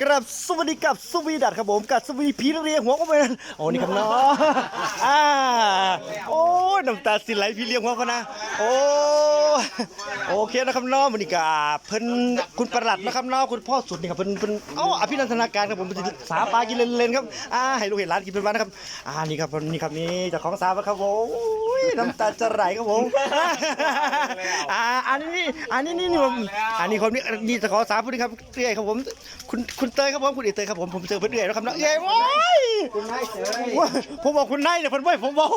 กราบสวัสดีกับสวีดัตครับผมกับสวีพีเรียงหัวก็เป็นโอ้นี่ครับเนาะอ่าโอ้ยน้ำตาสิไหลพี่เลี้ยงหัวเขานะโอ้โอเคนะครับเนาะวันนี้กับเพิ่นคุณประหลัดนะครับเนาะคุณพ่อสุดนี่ครับเพิ่นเพิ่นเอ้าอภินันทนาการครับผมเป็นสาปลากินเล่นๆครับอ่าให้ลูกเห็นร้านกินเป็นวันนะครับอ่านี่ครับนี่ครับนี่เจ้าของสาครับผม น้ำตาจะไหลครับผมอ่าอันนี้อันนี้นี่นี่ผมอันนี้คนนี้นี่จะขอสามพูดครับเอื้อยครับผม คุณคุณเตยครับผมคุณเอกเตยครับผมผมเจอเพื่อนเอื้อยแล้วครับเนาะเอื้อยโว้ยคุณนายเสยว้าผมบอกคุณนายเนี่ยผมไม่ผมบอก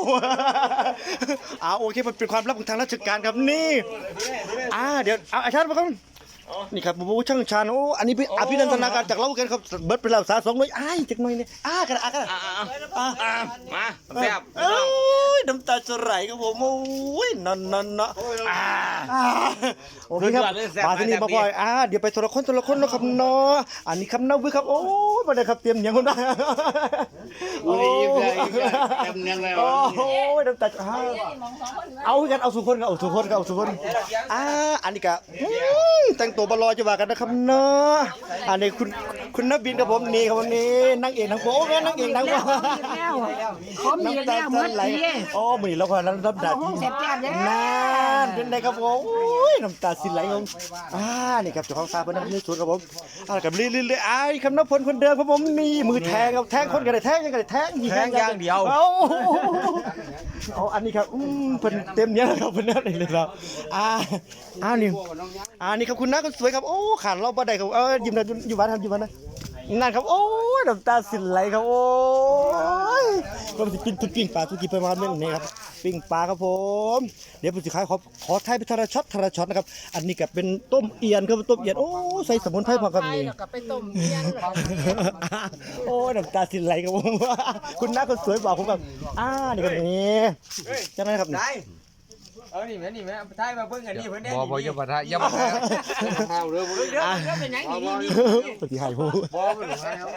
อ่าโอเคมันเป็นความลับของทางราชการครับนี่อ่าเดี๋ยวเอาอาจารย์มาครับ นี่ครับบูช่างชาญโอ้อันนี้เป็นอภินันทนาการจากเรากันครับเบิร์ดเป็นเราสาสองหน่วยอ้ายจักหน่อยเนี่ยอ่ากระดาษกระดาษอ่าอ่ามาแซ่บโอ้ยน้ำตาจะไหลครับผมโอ้ยนั่นนั่นนะอ่าอ่าโอเคครับมาที่นี่มาบ่อยอ่าเดี๋ยวไปทีละคนทีละคนเนาะครับเนาะอันนี้คำนับวิครับโอ้ ยมาเลยครับเตรียมเนียงคนได้โอ้ยยิ้มเลยยิ้มเลยเต็มเนียงเลยโอ้ยน้ำตาจะอ่าเอากันเอาสุคนกันเอาสุคนกันเอาสุคนอ่าอันนี้ก็อืมแต่งตัวบอลลอยจะว่ากันนะครับเนาะอันนี้คุณ คุณนักบินกับผมนี่ครับวันนี้นั่งเอกทั้งโอ้ยนั่งเอกทั้งว่าพร้อมมีแล้วหมดไหลทีโอ้มือแล้วก็น้ำน้ำตาที่เจ็บแก้มเนี่ยนั่นเป็นไงครับผมโอ้ยน้ำตาสิไหลครับอ่านี่ครับเจ้าของซาเป็นนักนี่สุดครับผมอ่ากับเรื่อยๆเลยไอ้คำนับพลคนเดิมครับผมนี่มือแทงครับแทงคนกันเลยแทงยังกันเลยแทงยิงเอาเอาอันนี้ครับอืมเพิ่นเต็มเนี้ยครับเพิ่นนั่นเลยครับอ่าอ่านี่อ่านี่ครับคุณน้าคนสวยครับโอ้ขาดเราบ่ได้ครับเออยิ้มนะอยู่บ้านครับอยู่บ้านนะ นั่นครับ โอ้ยน้ำตาสิไหลครับ โอ้ยผมจะกินทุกปิ้งปลาทุกกี่ประมาณนี้นี่ครับ ปิ้งปลาครับผม เดี๋ยวผมจะขายขอขอไทยเป็นทาราช็อตทาราช็อตนะครับ อันนี้ก็เป็นต้มเอียนครับต้มเอียน โอ้ใส่สมุนไพรพอครับนี่ แล้วก็ไปต้มเพี้ยนโอ้ยน้ำตาสิไหลครับผม คุณน้าคนสวยบอกผมแบบอ่านี่ครับนี่จะไหมครับนี่ได้ เออนี่แม่นี่แม่ท้ายมาเพิ่งอันนี้เพิ่นได้บ่บ่อย่าปะทะอย่าปะทะเอาเร็วเร็วเดี๋ยวเดี๋ยวเป็นหยังนี่นี่ปฏิหายผมบ่ไม่หลงแล้ว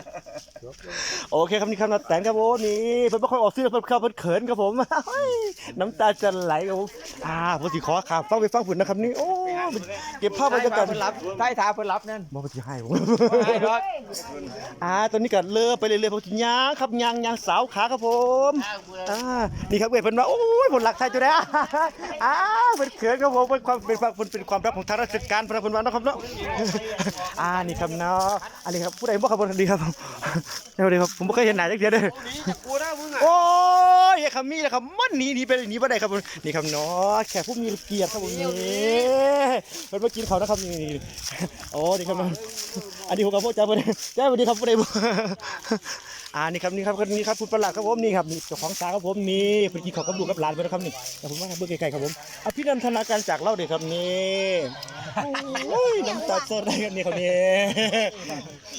โอเคครับนี่ครับนาแต่งครับผมนี่เพิ่นไม่ค่อยออกซื้อเพิ่นเข้าเพิ่นเขินครับผมน้ำตาจะไหลครับผมอ่าผมสิขอข่าวฟังไปฟังฝุ่นนะครับนี่โอ้ เก็บภาพบรรยากาศเพิ่นรับท้ายทาเพิ่นรับนั่นบ่ปฏิหายผมอ่าตอนนี้ก็เลิกไปเรื่อยๆผมสิย่างครับย่างย่างสาวขาครับผมอ่านี่ครับเว้ยเพิ่นว่าโอ้ยผลหลักไทยจุดแล้วอ่าเพิ่นเขินครับผมเป็นความเป็นความเป็นความรักของทางราชการเพิ่นเพิ่นว่าเนาะครับเนาะอ่านี่ครับเนาะอันนี้ครับผู้ใดบ่ครับบ่ดีครับผมสวัสดีครับผมบ่เคยเห็นหน้าจักเทื่อเด้อกูนะมึงอะโอ้ ยไอ้คำมีนะครับมันหนีหนีไปหนีไปได้ครับผมนี่ครับเนาะแขกผู้มีเกียรติครับผมนี่เพิ่นมากินเขานะครับนี่นี่โอ้นี่ครับเนอันนี้ผมกับพ่อจ้าพิ่นจ้าสวัสดีครับผู้ใดบ่อ่านี่ครับนี่ครับนี่ครับคุณประหลัดครับผมนี่ครับนี่เจ้าของสาครับผมนี่เพิ่นกินข้ากับลูกกับหลานเพิ่นะครับนี่แต่ผมว่าเบิ่งไกลๆครับผมอภินันทนาการจากเล่าเด้ครับนี่โอ้ยน้ำตาจะไหลกันนี่ครับนี่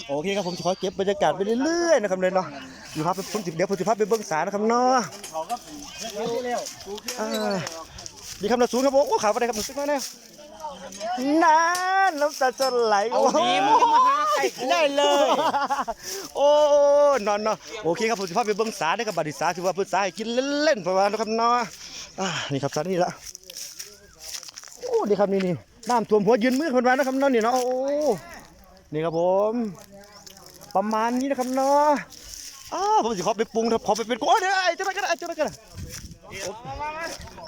โอเคครับผมขอเก็บบรรยากาศไปเรื่อยๆนะครับเลยเนาะ อยู่ครับผมสิเดี๋ยวผมจะพาไปเบิ่งสานะครับเนาะอ่าดีครับนะสูงครับผมโอ้ขาวไปได้ครับหนึ่งสักหน่อยนะนั่นน้ำตาจะไหลเอาดีมึงจะมาหาไก่กูได้เลย โอ้นอนเนาะโอเคครับผมจะพาไปเบิ้งสาได้กับบัตรสาถือว่าเพิ่นสาให้กินเล่นๆประมาณนะครับเนาะอ่านี่ครับสานี่ละโอ้ดีครับนี่นี่น้ำท่วมหัวยืนมือคนมานะครับเนาะนี่เนาะโอ้นี่ครับผม ประมาณนี้นะครับเนาะ อ้าวผมจะขอไปปรุงครับขอไปเป็นกุ้งโอ้เดี๋ยวไอ้เจ้ากันไอ้เจ้ากัน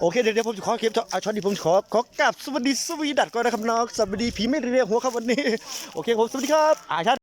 โอเคเดี๋ยวเดี๋ยวผมจะขอเก็บเอาช็อตนี้ผมขอขอกราบสวัสดีสวีดัตก่อนนะครับน้องสวัสดีผีไม่เรียกหัวครับวันนี้ โอเคผมสวัสดีครับอ่าชา